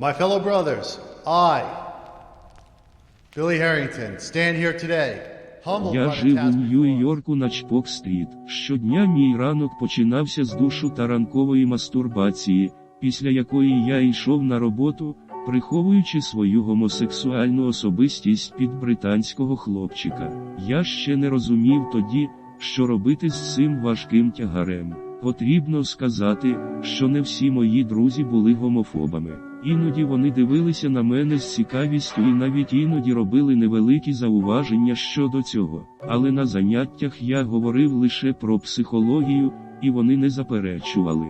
My fellow brothers, I, Billy Harrington, stand here today, Я жив у. Нью-Йорку на Чпок-стріт. Щодня мій ранок починався з душу та ранкової мастурбації, після якої я йшов на роботу, приховуючи свою гомосексуальну особистість під британського хлопчика. Я ще не розумів тоді, що робити з цим важким тягарем. Потрібно сказати, що не всі мої друзі були гомофобами. Іноді вони дивилися на мене з цікавістю і навіть іноді робили невеликі зауваження щодо цього. Але на заняттях я говорив лише про психологію, і вони не заперечували.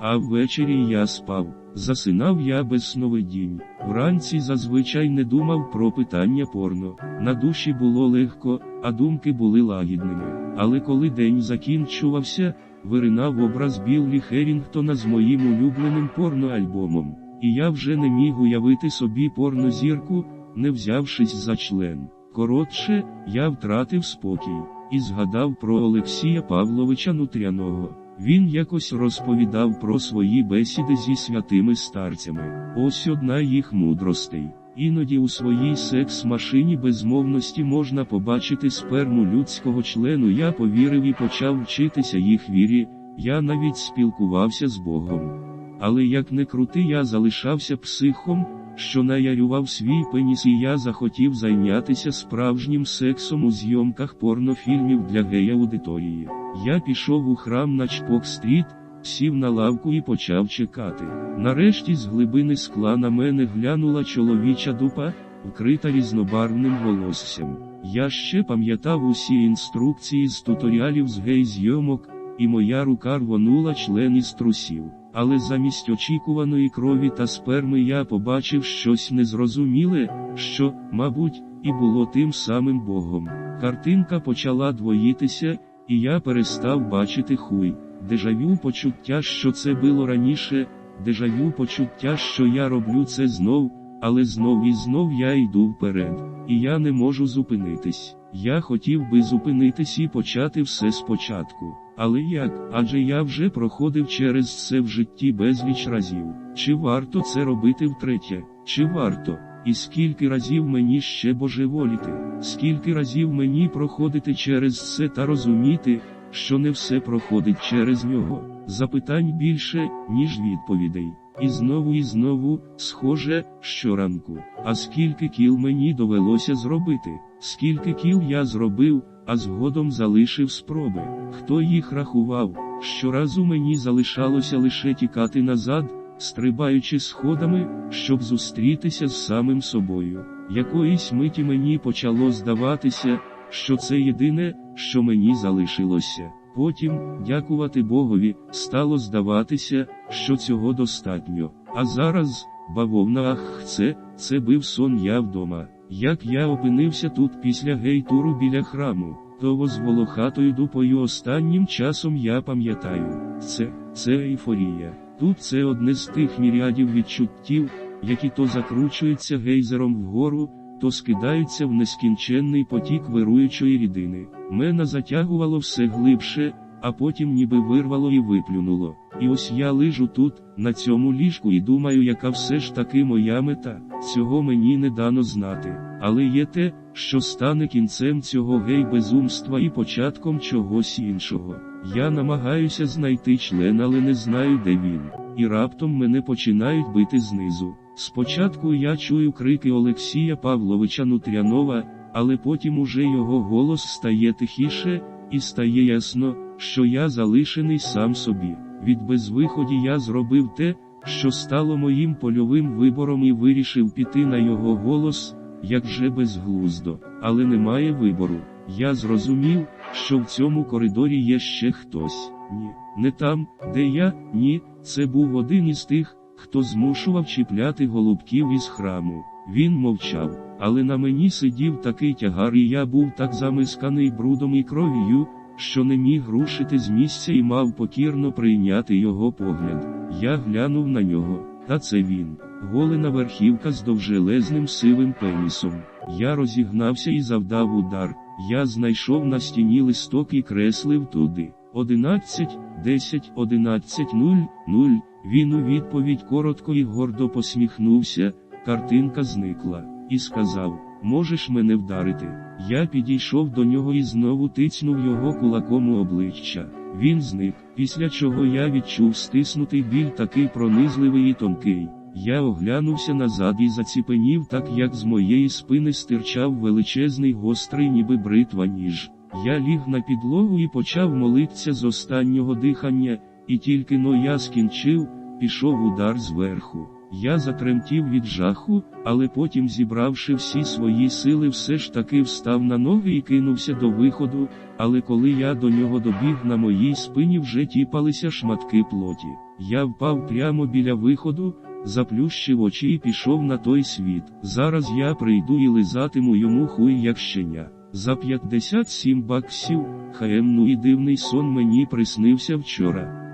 А ввечері я спав, засинав я без сновидінь. Вранці зазвичай не думав про питання порно. На душі було легко, а думки були лагідними. Але коли день закінчувався, виринав образ Біллі Херінгтона з моїм улюбленим порноальбомом. І я вже не міг уявити собі порнозірку, не взявшись за член. Коротше, я втратив спокій і згадав про Олексія Павловича Нутряного. Він якось розповідав про свої бесіди зі святими старцями. Ось одна їх мудростей. Іноді у своїй секс-машині безмовності можна побачити сперму людського члену. Я повірив і почав вчитися їх вірі, я навіть спілкувався з Богом. Але як не крути, я залишався психом, що наярював свій пеніс, і я захотів зайнятися справжнім сексом у зйомках порнофільмів для гея-аудиторії. Я пішов у храм на Чпок-стріт, сів на лавку і почав чекати. Нарешті з глибини скла на мене глянула чоловіча дупа, вкрита різнобарвним волоссям. Я ще пам'ятав усі інструкції з туторіалів з гей-зйомок, і моя рука рвонула член із трусів. Але замість очікуваної крові та сперми я побачив щось незрозуміле, що, мабуть, і було тим самим Богом. Картинка почала двоїтися, і я перестав бачити хуй. Дежавю почуття, що це було раніше, дежавю почуття, що я роблю це знов, але знов і знов я йду вперед, і я не можу зупинитись. Я хотів би зупинитись і почати все спочатку. Але як? Адже я вже проходив через це в житті безліч разів. Чи варто це робити втретє? Чи варто? І скільки разів мені ще божеволіти? Скільки разів мені проходити через це та розуміти, що не все проходить через нього? Запитань більше, ніж відповідей. І знову і знову, схоже, щоранку. А скільки кіл мені довелося зробити? Скільки кіл я зробив, а згодом залишив спроби? Хто їх рахував? Щоразу мені залишалося лише тікати назад, стрибаючи сходами, щоб зустрітися з самим собою. Якоїсь миті мені почало здаватися, що це єдине, що мені залишилося. Потім, дякувати Богові, стало здаватися, що цього достатньо. А зараз, бавовна ах, це, це бив сон я вдома. Як я опинився тут після гейтуру біля храму, того з волохатою дупою останнім часом я пам'ятаю. Це, це ейфорія. Тут це одне з тих мірядів відчуттів, які то закручуються гейзером вгору, то скидаються в нескінченний потік вируючої рідини. Мене затягувало все глибше, а потім ніби вирвало і виплюнуло. І ось я лежу тут, на цьому ліжку, і думаю, яка все ж таки моя мета. Цього мені не дано знати. Але є те, що стане кінцем цього гей-безумства і початком чогось іншого. Я намагаюся знайти член, але не знаю, де він. І раптом мене починають бити знизу. Спочатку я чую крики Олексія Павловича Нутрянова, але потім уже його голос стає тихіше, і стає ясно, що я залишений сам собі. Від безвиході я зробив те, що стало моїм польовим вибором і вирішив піти на його голос, як же безглуздо, але немає вибору. Я зрозумів, що в цьому коридорі є ще хтось. Ні, не там, де я, ні, це був один із тих, хто змушував чіпляти голубків із храму. Він мовчав, але на мені сидів такий тягар, і я був так замисканий брудом і кров'ю, що не міг рушити з місця і мав покірно прийняти його погляд. Я глянув на нього, та це він. Голена верхівка з довжелезним сивим пенісом. Я розігнався і завдав удар. Я знайшов на стіні листок і креслив туди. 11, 10, 11, 0, 0. Він у відповідь коротко і гордо посміхнувся, картинка зникла, і сказав: Можеш мене вдарити. Я підійшов до нього і знову тицнув його кулаком у обличчя. Він зник, після чого я відчув стиснутий біль такий пронизливий і тонкий. Я оглянувся назад і заціпенів, так як з моєї спини стирчав величезний гострий, ніби бритва ніж. Я ліг на підлогу і почав молитися з останнього дихання, і тільки но я скінчив, пішов удар зверху. Я затремтів від жаху, але потім, зібравши всі свої сили, все ж таки встав на ноги і кинувся до виходу, але коли я до нього добіг, на моїй спині вже тіпалися шматки плоті. Я впав прямо біля виходу, заплющив очі і пішов на той світ. Зараз я прийду і лизатиму йому хуй як щеня. За 57 баксів, хм, ну і дивний сон мені приснився вчора.